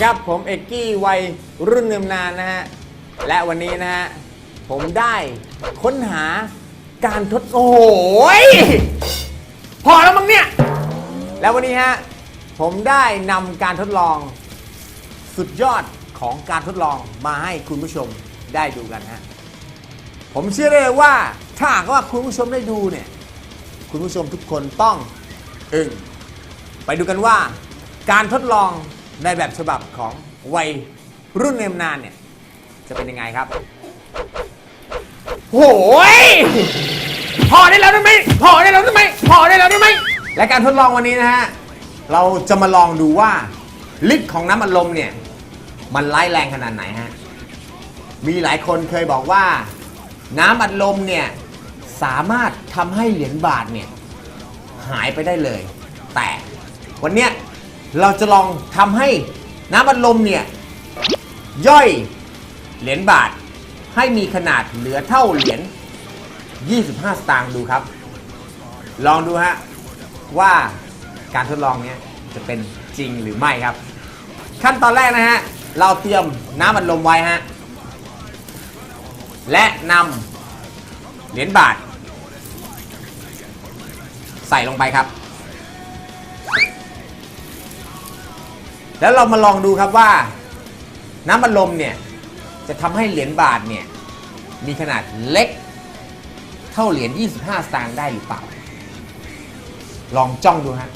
ครับ ผมเอกกี้วัยรุ่นเนิมนานนะฮะ และวันนี้นะฮะ ผมได้ค้นหาการทดโอ้โหยพอแล้วมั้งเนี่ย แล้ววันนี้ฮะ ผมได้นำการทดลองสุดยอดของการทดลองมาให้คุณผู้ชมได้ดูกันฮะ ผมเชื่อเลยว่าถ้าหากว่าคุณผู้ชมได้ดูเนี่ย คุณผู้ชมทุกคนต้องอึ้งไปดูกันว่าการทดลอง ในแบบฉบับของวัยรุ่นเนมนานเนี่ย จะเป็นยังไงครับ โหยพอได้แล้วได้ไหมพอได้แล้วได้ไหมพอได้แล้วได้ไหมและการทดลองวันนี้นะฮะ เราจะมาลองดูว่าฤทธิ์ของน้ำอัดลมเนี่ย มันร้ายแรงขนาดไหนฮะ มีหลายคนเคยบอกว่า น้ำอัดลมเนี่ย สามารถทำให้เหรียญบาทเนี่ย หายไปได้เลย แต่วันเนี้ย เราจะลองทำให้น้ำอัดลมเนี่ยย่อยเหรียญบาท ให้มีขนาดเหลือเท่าเหรียญ 25 สตางค์ดูครับ ลองดูฮะว่าการทดลองเนี้ยจะเป็นจริงหรือไม่ครับ ขั้นตอนแรกนะฮะ เราเตรียมน้ำอัดลมไว้ฮะ และนำเหรียญบาท ใส่ลงไปครับ แล้วเรามาลองดูครับว่า น้ำอัลลมเนี่ยจะทำให้เหรียญบาทเนี่ยมีขนาดเล็กเท่าเหรียญ 25 สตางค์ได้หรือเปล่า ลองจ้องดูฮะ